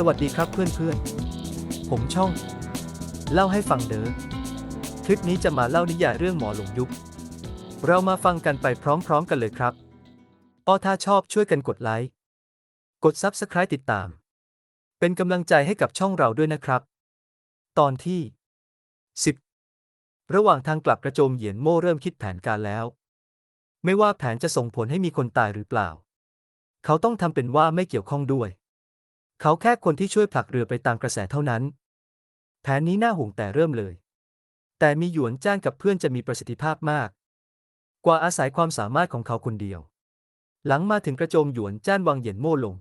สวัสดีครับเพื่อนๆ ผมช่อง เล่าให้ฟังเด้อ คลิปนี้จะมาเล่านิยายเรื่องหมอหลงยุบ เรามาฟังกันไปพร้อมๆกันเลยครับออถ้าชอบช่วยกันกดไลค์ กด Subscribe ติดตาม เป็นกำลังใจให้กับช่องเราด้วยนะครับ ตอนที่ 10 ระหว่างทางกลับกระโจมเหยียนโม่เริ่มคิดแผนการแล้ว ไม่ว่าแผนจะส่งผลให้มีคนตายหรือเปล่า เขาต้องทำเป็นว่าไม่เกี่ยวข้องด้วย เขาแค่คนที่ช่วยผลักเรือไปตามกระแสเท่านั้น แผนนี้น่าห่วงแต่เริ่มเลย แต่มีหยวนจ้านกับเพื่อนจะมีประสิทธิภาพมาก กว่าอาศัยความสามารถของเขาคนเดียว หลังมาถึงกระโจมหยวนจ้านวางเหยียนโม่ลง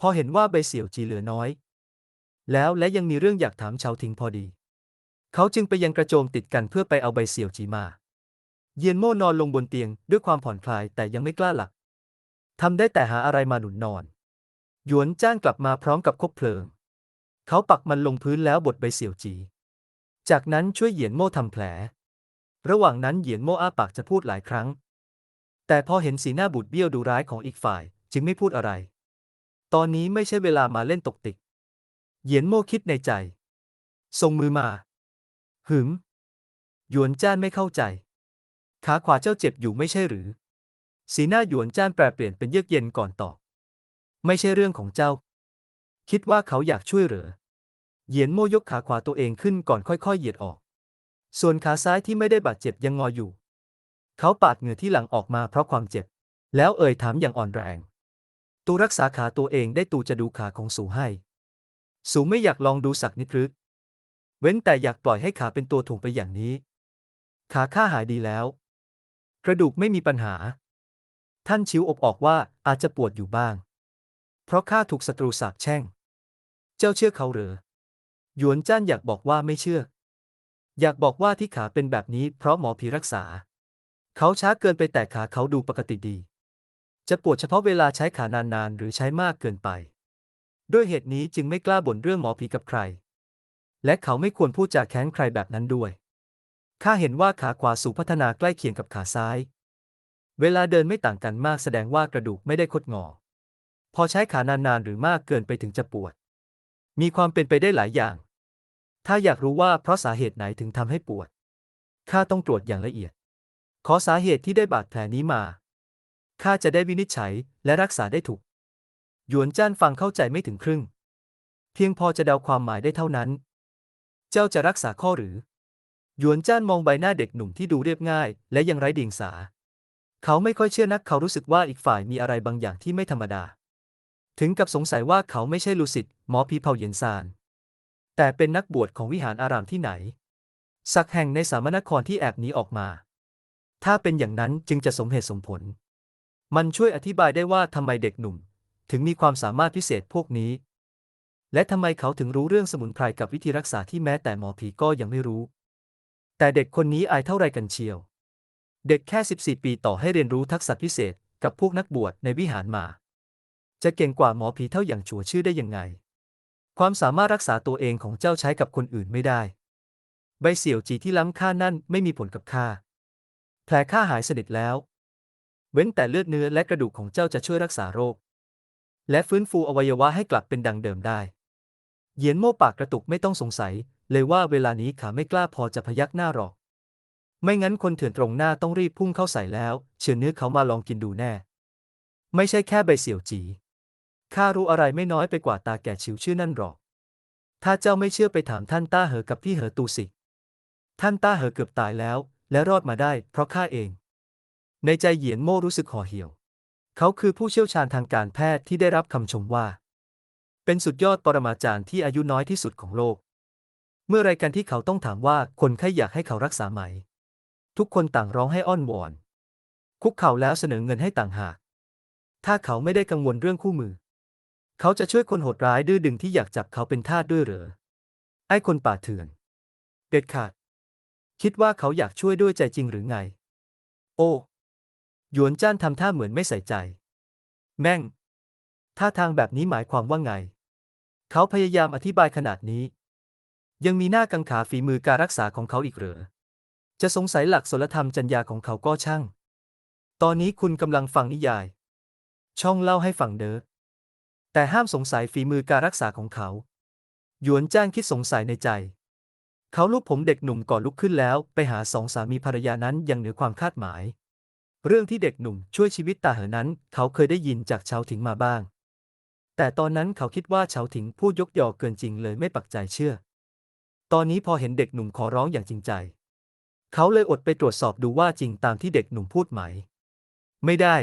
พอเห็นว่าใบเสี่ยวจีเหลือน้อย แล้วและยังมีเรื่องอยากถามเฉาทิงพอดี เขาจึงไปยังกระโจมติดกันเพื่อไปเอาใบเสี่ยวจีมา เยียนโม่นอนลงบนเตียงด้วยความผ่อนคลายแต่ยังไม่กล้าหลับทำได้แต่หาอะไรมาหนุนนอน หยวนจ้านกลับมาพร้อมกับคบเพลิง เขาปักมันลงพื้นแล้วบดใบเสี่ยวจี จากนั้นช่วยเหยียนโม่ทำแผล ระหว่างนั้นเหยียนโม่อ้าปากจะพูดหลายครั้ง แต่พอเห็นสีหน้าบูดเบี้ยวดูร้ายของอีกฝ่าย จึงไม่พูดอะไร ตอนนี้ไม่ใช่เวลามาเล่นตกติก เหยียนโม่คิดในใจ ส่งมือมา หึม หยวนจ้านไม่เข้าใจ ขาขวาเจ้าเจ็บอยู่ไม่ใช่หรือ สีหน้าหยวนจ้านแปรเปลี่ยนเป็นเยือกเย็นก่อนตอบ ไม่ใช่เรื่องของเจ้า คิดว่าเขาอยากช่วยเหลือเหยียนโม่ยกขาขวาตัวเองขึ้นก่อนค่อยๆ เหยียดออก ส่วนขาซ้ายที่ไม่ได้บาดเจ็บยังงออยู่ เขาปาดเหงื่อที่หลังออกมาเพราะความเจ็บ แล้วเอ่ยถามอย่างอ่อนแรง ตูรักษาขาตัวเองได้ตูจะดูขาของสูให้ สูไม่อยากลองดูสักนิดหรือเว้นแต่อยากปล่อยให้ขาเป็นตัวถ่วงไปอย่างนี้ ขาข้าหายดีแล้ว กระดูกไม่มีปัญหา ท่านชิวอบออกว่าอาจจะปวดอยู่บ้าง เพราะข้าถูกศัตรูสาปแช่ง เจ้าเชื่อเขาหรือ หยวนจ้านอยากบอกว่าไม่เชื่อ อยากบอกว่าที่ขาเป็นแบบนี้เพราะหมอผีรักษา เขาช้าเกินไปแต่ขาเขาดูปกติดี จะปวดเฉพาะเวลาใช้ขานานๆ หรือใช้มากเกินไป ด้วยเหตุนี้จึงไม่กล้าบ่นเรื่องหมอผีกับใคร และเขาไม่ควรพูดจาแค้นใครแบบนั้นด้วย ข้าเห็นว่าขาขวาสูพัฒนาใกล้เคียงกับขาซ้าย เวลาเดินไม่ต่างกันมากแสดงว่ากระดูกไม่ได้คดงอ พอใช้ขานานๆหรือมากเกินไปถึงจะปวด มีความเป็นไปได้หลายอย่าง ถ้าอยากรู้ว่าเพราะสาเหตุไหนถึงทำให้ปวด ข้าต้องตรวจอย่างละเอียด ขอสาเหตุที่ได้บาดแผลนี้มาข้าจะได้วินิจฉัยและรักษาได้ถูก หยวนจ้านฟังเข้าใจไม่ถึงครึ่ง เพียงพอจะเดาความหมายได้เท่านั้น เจ้าจะรักษาข้อหรือ หยวนจ้านมองใบหน้าเด็กหนุ่มที่ดูเรียบง่าย และยังไร้เดียงสา เขาไม่ค่อยเชื่อนักเขารู้สึกว่าอีกฝ่ายมีอะไรบางอย่างที่ไม่ธรรมดา ถึงกับสงสัยว่าเขาไม่ใช่ลูซิดหมอผีเผาเหยียนซาน แต่เป็นนักบวชของวิหารอารามที่ไหน สักแห่งในสามนครที่แอบหนีออกมา ถ้าเป็นอย่างนั้นจึงจะสมเหตุสมผล มันช่วยอธิบายได้ว่าทำไมเด็กหนุ่ม ถึงมีความสามารถพิเศษพวกนี้ และทำไมเขาถึงรู้เรื่องสมุนไพรกับวิธีรักษาที่แม้แต่หมอผีก็ยังไม่รู้ แต่เด็กคนนี้อายเท่าไรกันเชียว เด็กแค่ 14 ปีต่อให้เรียนรู้ทักษะพิเศษกับพวกนักบวชในวิหารมา จะเก่งกว่าหมอผีเท่าอย่างชัวชื่อได้ยังไง ความสามารถรักษาตัวเองของเจ้าใช้กับคนอื่นไม่ได้ ใบเสี่ยวจีที่ล้ำค่านั่นไม่มีผลกับข้า แผลข้าหายสนิทแล้ว เว้นแต่เลือดเนื้อและกระดูกของเจ้าจะช่วยรักษาโรค และฟื้นฟูอวัยวะให้กลับเป็นดังเดิมได้เหยียนโม่ปากกระตุกไม่ต้องสงสัย เลยว่าเวลานี้ขาไม่กล้าพอจะพยักหน้าหรอก ไม่งั้นคนเถื่อนตรงหน้าต้องรีบพุ่งเข้าใส่แล้ว เชิญเนื้อเขามาลองกินดูแน่ ไม่ใช่แค่ใบเสี่ยวจี ข้ารู้อะไรไม่น้อยไปกว่าตาแก่ชิวชื่อนั่นหรอก ถ้าเจ้าไม่เชื่อไปถามท่านต้าเหอกับพี่เหอตูสิ ท่านต้าเหอเกือบตายแล้ว และรอดมาได้ เพราะข้าเอง ในใจเหยียนโม่รู้สึกห่อเหี่ยว เขาคือผู้เชี่ยวชาญทางการแพทย์ที่ได้รับคำชมว่า เป็นสุดยอดปรมาจารย์ที่อายุน้อยที่สุดของโลก เมื่อไรกันที่เขาต้องถามว่าคนไข้อยากให้เขารักษาไหม ทุกคนต่างร้องให้อ้อนวอน คุกเข่าแล้วเสนอเงินให้ต่างหากถ้าเขาไม่ได้กังวลเรื่องคู่มือ เขาจะช่วยคนโหดร้ายดื้อดึงที่อยากจับเขาเป็นทาสด้วยเหรอ ไอ้คนป่าเถื่อน เด็ดขาด คิดว่าเขาอยากช่วยด้วยใจจริงหรือไง โอ้หยวนจ้านทำท่าเหมือนไม่ใส่ใจ แม่ง ท่าทางแบบนี้หมายความว่าไง เขาพยายามอธิบายขนาดนี้ ยังมีหน้ากังขาฝีมือการรักษาของเขาอีกเหรอ จะสงสัยหลักศีลธรรมจรรยาของเขาก็ช่าง ตอนนี้คุณกำลังฟังนิยาย ช่องเล่าให้ฟังเด้อ แต่ห้ามสงสัยฝีมือการรักษาของเขา หยวนจ้างคิดสงสัยในใจ เขาลูกผมเด็กหนุ่มก่อนลุกขึ้นแล้ว ไปหาสองสามีภรรยานั้นยังเหนือความคาดหมาย เรื่องที่เด็กหนุ่มช่วยชีวิตตาเหอนั้น เขาเคยได้ยินจากชาวถิงมาบ้าง แต่ตอนนั้นเขาคิดว่าชาวถิงพูดยกยอเกินจริงเลยไม่ปักใจเชื่อ ตอนนี้พอเห็นเด็กหนุ่มขอร้องอย่างจริงใจ เขาเลยอดไปตรวจสอบดูว่าจริงตามที่เด็กหนุ่มพูดไหม ไม่ได้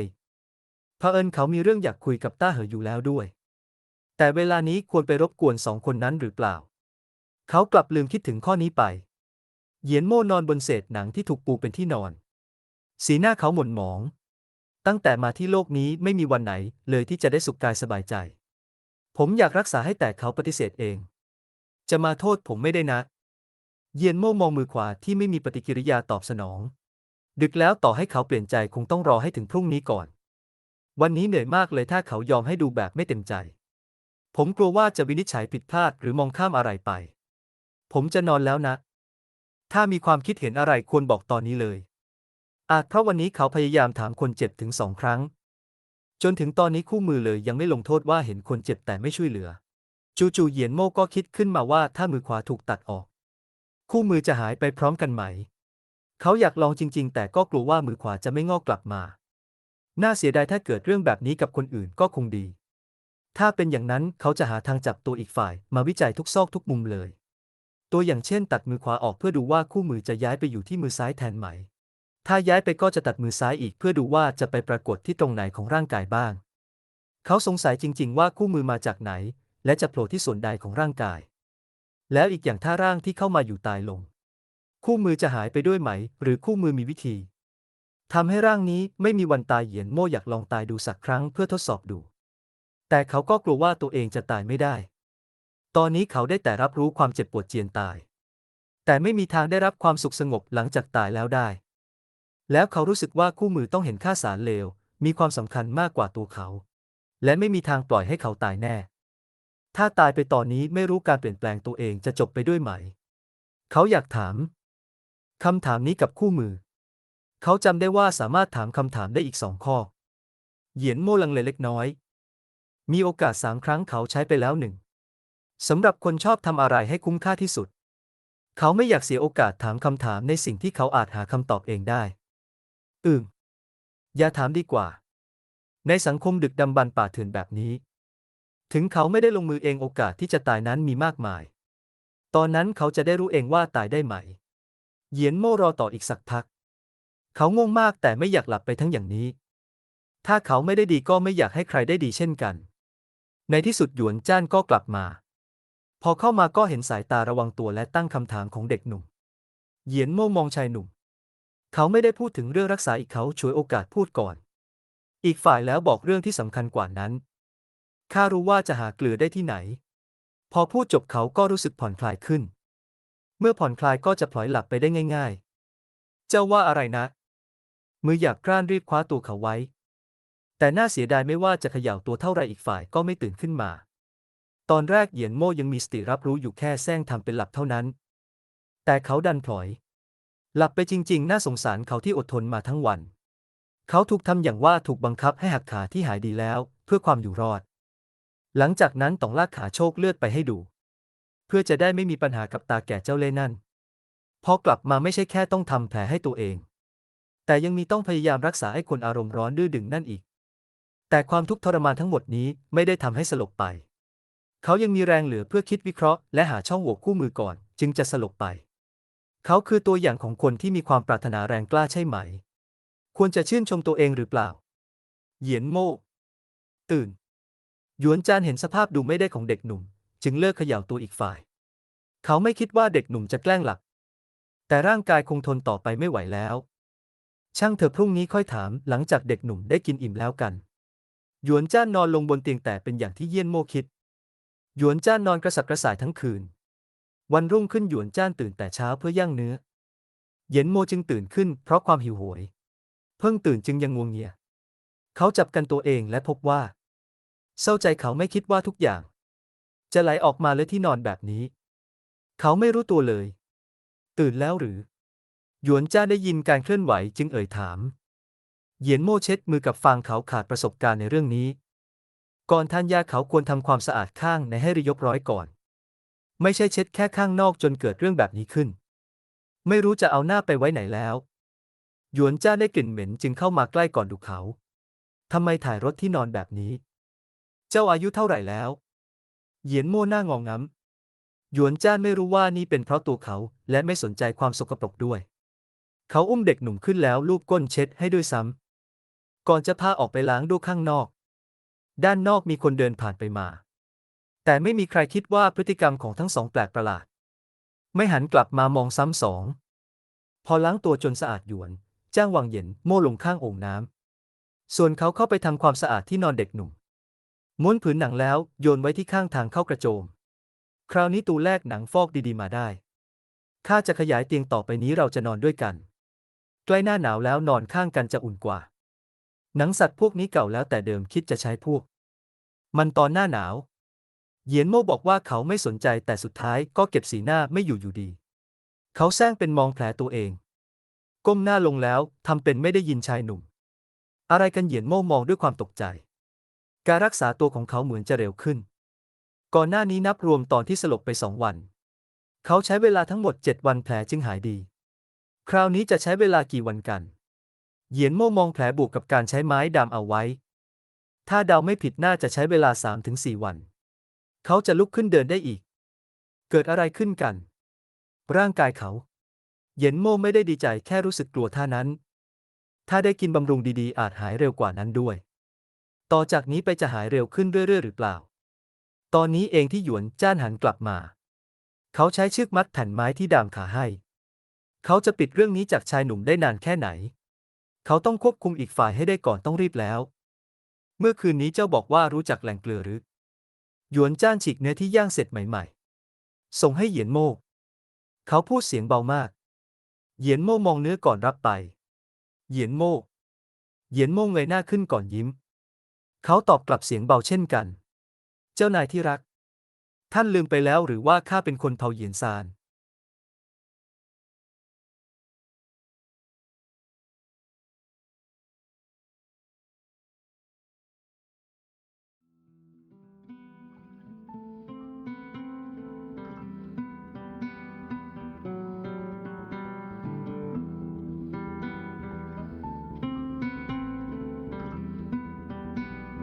เผอิญเขามีเรื่องอยากคุยกับต้าเหออยู่แล้วด้วย แต่เวลานี้ควรไปรบกวนสองคนนั้นหรือเปล่า เขากลับลืมคิดถึงข้อนี้ไป เหยียนโม่นอนบนเศษหนังที่ถูกปูเป็นที่นอน สีหน้าเขาหม่นหมอง ตั้งแต่มาที่โลกนี้ไม่มีวันไหนเลยที่จะได้สุขกายสบายใจ ผมอยากรักษาให้แต่เขาปฏิเสธเอง จะมาโทษผมไม่ได้นะ เยียนโม่มองมือขวาที่ไม่มีปฏิกิริยาตอบสนอง ดึกแล้วต่อให้เขาเปลี่ยนใจคงต้องรอให้ถึงพรุ่งนี้ก่อน วันนี้เหนื่อยมากเลยถ้าเขายอมให้ดูแบบไม่เต็มใจ ผมกลัวว่าจะวินิจฉัยผิดพลาดหรือมองข้ามอะไรไป ผมจะนอนแล้วนะ ถ้ามีความคิดเห็นอะไรควรบอกตอนนี้เลย อาจเพราะวันนี้เขาพยายามถามคนเจ็บถึงสองครั้ง จนถึงตอนนี้คู่มือเลยยังไม่ลงโทษว่าเห็นคนเจ็บแต่ไม่ช่วยเหลือ จู่ๆเหยียนโม่ก็คิดขึ้นมาว่าถ้ามือขวาถูกตัดออก คู่มือจะหายไปพร้อมกันไหม เขาอยากลองจริง ๆ แต่ก็กลัวว่ามือขวาจะไม่งอกกลับมา น่าเสียดายถ้าเกิดเรื่องแบบนี้กับคนอื่นก็คงดี ถ้าเป็นอย่างนั้นเขาจะหาทางจับตัวอีกฝ่ายมาวิจัยทุกซอกทุกมุมเลย ตัวอย่างเช่น ตัดมือขวาออกเพื่อดูว่าคู่มือจะย้ายไปอยู่ที่มือซ้ายแทนไหม ถ้าย้ายไปก็จะตัดมือซ้ายอีกเพื่อดูว่าจะไปปรากฏที่ตรงไหนของร่างกายบ้าง เขาสงสัยจริง ๆ ว่าคู่มือมาจากไหน และจะโผล่ที่ส่วนใดของร่างกาย แล้วอีกอย่างถ้าร่างที่เข้ามาอยู่ตายลง คู่มือจะหายไปด้วยไหม หรือคู่มือมีวิธีทำให้ร่างนี้ไม่มีวันตายเหยียนโม่อยากลองตายดูสักครั้งเพื่อทดสอบดู แต่เขาก็กลัวว่าตัวเองจะตายไม่ได้ ตอนนี้เขาได้แต่รับรู้ความเจ็บปวดเจียนตาย แต่ไม่มีทางได้รับความสุขสงบหลังจากตายแล้วได้ แล้วเขารู้สึกว่าคู่มือต้องเห็นค่าสารเลว มีความสำคัญมากกว่าตัวเขา และไม่มีทางปล่อยให้เขาตายแน่ ถ้าตายไปตอนนี้ไม่รู้การเปลี่ยนแปลงตัวเองจะจบไปด้วยไหม เขาอยากถามคำถามนี้กับคู่มือ เขาจำได้ว่าสามารถถามคำถามได้อีกสองข้อ เหยียนโม่ลังเลเล็กน้อย มีโอกาสสามครั้งเขาใช้ไปแล้วหนึ่งสำหรับคนชอบทำอะไรให้คุ้มค่าที่สุด เขาไม่อยากเสียโอกาสถามคำถามในสิ่งที่เขาอาจหาคำตอบเองได้ อืม อย่าถามดีกว่า ในสังคมดึกดำบรรพ์ป่าเถื่อนแบบนี้ ถึงเขาไม่ได้ลงมือเองโอกาสที่จะตายนั้นมีมากมาย ตอนนั้นเขาจะได้รู้เองว่าตายได้ไหม เหยียนโม่รอต่ออีกสักพัก เขางงมากแต่ไม่อยากหลับไปทั้งอย่างนี้ ถ้าเขาไม่ได้ดีก็ไม่อยากให้ใครได้ดีเช่นกัน ในที่สุดหยวนจ้านก็กลับมา พอเข้ามาก็เห็นสายตาระวังตัวและตั้งคำถามของเด็กหนุ่ม เหยียนโม่มองชายหนุ่ม เขาไม่ได้พูดถึงเรื่องรักษาอีกเขาฉวยโอกาสพูดก่อน อีกฝ่ายแล้วบอกเรื่องที่สำคัญกว่านั้น ข้ารู้ว่าจะหาเกลือได้ที่ไหน พอพูดจบเขาก็รู้สึกผ่อนคลายขึ้น เมื่อผ่อนคลายก็จะพลอยหลับไปได้ง่าย ๆ เจ้าว่าอะไรนะ มืออยากกร้านรีบคว้าตัวเขาไว้ แต่น่าเสียดายไม่ว่าจะเขย่าตัวเท่าไรอีกฝ่ายก็ไม่ตื่นขึ้นมา ตอนแรกเหยียนโม่ยังมีสติรับรู้อยู่แค่แซงทำเป็นหลับเท่านั้น แต่เขาดันพลอย หลับไปจริง ๆ น่าสงสารเขาที่อดทนมาทั้งวัน เขาถูกทำอย่างว่าถูกบังคับให้หักขาที่หายดีแล้ว เพื่อความอยู่รอด หลังจากนั้นต้องลากขาโชคเลือดไปให้ดู เพื่อจะได้ไม่มีปัญหากับตาแก่เจ้าเล่นั่นพอกลับมาไม่ใช่แค่ต้องทำแผลให้ตัวเอง แต่ยังมีต้องพยายามรักษาให้คนอารมณ์ร้อนดื้อดึงนั่นอีก แต่ความทุกข์ทรมานทั้งหมดนี้ไม่ได้ทำให้สลบไป เขายังมีแรงเหลือเพื่อคิดวิเคราะห์และหาช่องโหว่คู่มือก่อน จึงจะสลบไป เขาคือตัวอย่างของคนที่มีความปรารถนาแรงกล้าใช่ไหม ควรจะชื่นชมตัวเองหรือเปล่า เหยียนโม่ ตื่น หยวนจานเห็นสภาพดูไม่ได้ของเด็กหนุ่ม จึงเลิกเขย่าตัวอีกฝ่าย เขาไม่คิดว่าเด็กหนุ่มจะแกล้งหลับแต่ร่างกายคงทนต่อไปไม่ไหวแล้ว ช่างเถอะพรุ่งนี้ค่อยถามหลังจากเด็กหนุ่มได้กินอิ่มแล้วกัน หยวนจ้านนอนลงบนเตียงแต่เป็นอย่างที่เยี่ยนโม่คิด หยวนจ้านนอนกระสับกระส่ายทั้งคืน วันรุ่งขึ้นหยวนจ้านตื่นแต่เช้าเพื่อย่างเนื้อ เย็นโมจึงตื่นขึ้นเพราะความหิวโหย เพิ่งตื่นจึงยังงวงเงีย เขาจับกันตัวเองและพบว่า เศร้าใจเขาไม่คิดว่าทุกอย่าง จะไหลออกมาเลยที่นอนแบบนี้ เขาไม่รู้ตัวเลย ตื่นแล้วหรือ หยวนจ้าได้ยินการเคลื่อนไหวจึงเอ่ยถาม เหยียนโม่เช็ดมือกับฟางเขาขาดประสบการณ์ในเรื่องนี้ ก่อนทานยาเขาควรทำความสะอาดข้างในให้รียบร้อยก่อน ไม่ใช่เช็ดแค่ข้างนอกจนเกิดเรื่องแบบนี้ขึ้น ไม่รู้จะเอาหน้าไปไว้ไหนแล้ว หยวนจ้าได้กลิ่นเหม็นจึงเข้ามาใกล้ก่อนดูเขาทำไมถ่ายรถที่นอนแบบนี้ เจ้าอายุเท่าไหร่แล้ว เหยียนโม่หน้างองง้ำหยวนจ้านไม่รู้ว่านี่เป็นเพราะตัวเขาและไม่สนใจความสกปรกด้วย เขาอุ้มเด็กหนุ่มขึ้นแล้วลูบก้นเช็ดให้ด้วยซ้ำ ก่อนจะพาออกไปล้างดูข้างนอก ด้านนอกมีคนเดินผ่านไปมา แต่ไม่มีใครคิดว่าพฤติกรรมของทั้งสองแปลกประหลาด ไม่หันกลับมามองซ้ำสอง พอล้างตัวจนสะอาดหยวน จ้างวางเย็นโม่ลงข้างโอ่งน้ำ ส่วนเขาเข้าไปทำความสะอาดที่นอนเด็กหนุ่ม ม้วนผืนหนังแล้วโยนไว้ที่ข้างทางเข้ากระโจม คราวนี้ตูแลกหนังฟอกดีๆมาได้ ข้าจะขยายเตียงต่อไปนี้เราจะนอนด้วยกัน ใกล้หน้าหนาวแล้วนอนข้างกันจะอุ่นกว่า หนังสัตว์พวกนี้เก่าแล้วแต่เดิมคิดจะใช้พวก มันตอนหน้าหนาว เหยียนโม่บอกว่าเขาไม่สนใจแต่สุดท้ายก็เก็บสีหน้าไม่อยู่อยู่ดี เขาแซงเป็นมองแผลตัวเอง ก้มหน้าลงแล้วทำเป็นไม่ได้ยินชายหนุ่ม อะไรกันเหยียนโม่มองด้วยความตกใจ การรักษาตัวของเขาเหมือนจะเร็วขึ้น ก่อนหน้านี้นับรวมตอนที่สลบไปสองวัน เขาใช้เวลาทั้งหมดเจ็ดวันแผลจึงหายดี คราวนี้จะใช้เวลากี่วันกัน เหยียนโม่มองแผลบวกกับการใช้ไม้ดามเอาไว้ ถ้าเดาไม่ผิดน่าจะใช้เวลา 3-4 วัน เขาจะลุกขึ้นเดินได้อีก เกิดอะไรขึ้นกัน ร่างกายเขา เหยียนโม่ไม่ได้ดีใจแค่รู้สึกกลัวท่านั้น ถ้าได้กินบำรุงดีๆ อาจหายเร็วกว่านั้นด้วย ต่อจากนี้ไปจะหายเร็วขึ้นเรื่อยๆ หรือเปล่า ตอนนี้เองที่หยวนจ้านหันกลับมา เขาใช้เชือกมัดแผ่นไม้ที่ดามขาให้ เขาจะปิดเรื่องนี้จากชายหนุ่มได้นานแค่ไหน เขาต้องควบคุมอีกฝ่ายให้ได้ก่อนต้องรีบแล้ว เมื่อคืนนี้เจ้าบอกว่ารู้จักแหล่งเกลือหรือ หยวนจ้านฉีกเนื้อที่ย่างเสร็จใหม่ๆ ส่งให้เหยียนโม่เขาพูดเสียงเบามาก เหยียนโม่มองเนื้อก่อนรับไป เหยียนโม่เหยียนโม่เงยหน้าขึ้นก่อนยิ้ม เขาตอบกลับเสียงเบาเช่นกัน เจ้านายที่รัก ท่านลืมไปแล้วหรือว่าข้าเป็นคนเผาเหยียนซาน